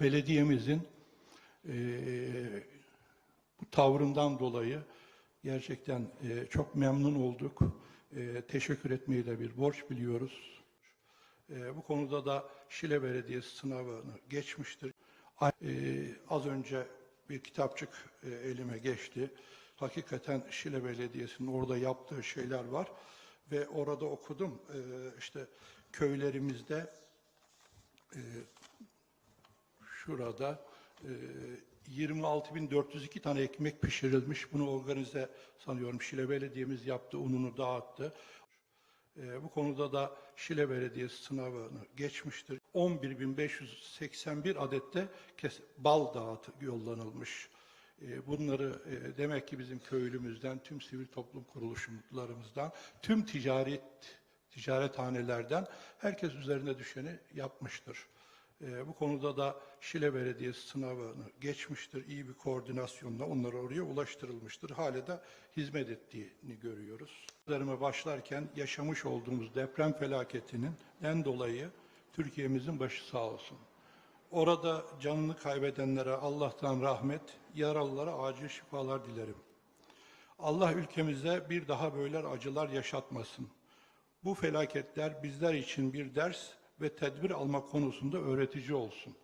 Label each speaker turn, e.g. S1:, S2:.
S1: belediyemizin eee, bu tavrından dolayı gerçekten eee, çok memnun olduk. Eee, teşekkür etmeyi de bir borç biliyoruz. Eee, bu konuda da Şile Belediyesi sınavını geçmiştir. Eee, az önce bir kitapçık eee, elime geçti. Hakikaten Şile Belediyesi'nin orada yaptığı şeyler var ve orada okudum. Eee, işte köylerimizde eee, şurada e, 26.402 tane ekmek pişirilmiş. Bunu organize sanıyorum Şile Belediye'miz yaptı, ununu dağıttı. E, bu konuda da Şile Belediyesi sınavını geçmiştir. 11.581 adette bal dağıtı yollanılmış. E, Bunları e, demek ki bizim köylümüzden, tüm sivil toplum kuruluşlarımızdan, tüm ticaret ticarethanelerden herkes üzerine düşeni yapmıştır. Ee, bu konuda da Şile Belediyesi sınavını geçmiştir. İyi bir koordinasyonla onlara oraya ulaştırılmıştır. Hala da hizmet ettiğini görüyoruz. Üzerime başlarken yaşamış olduğumuz deprem felaketinin en dolayı Türkiye'mizin başı sağ olsun. Orada canını kaybedenlere Allah'tan rahmet, yaralılara acil şifalar dilerim. Allah ülkemize bir daha böyle acılar yaşatmasın. Bu felaketler bizler için bir ders ve tedbir alma konusunda öğretici olsun.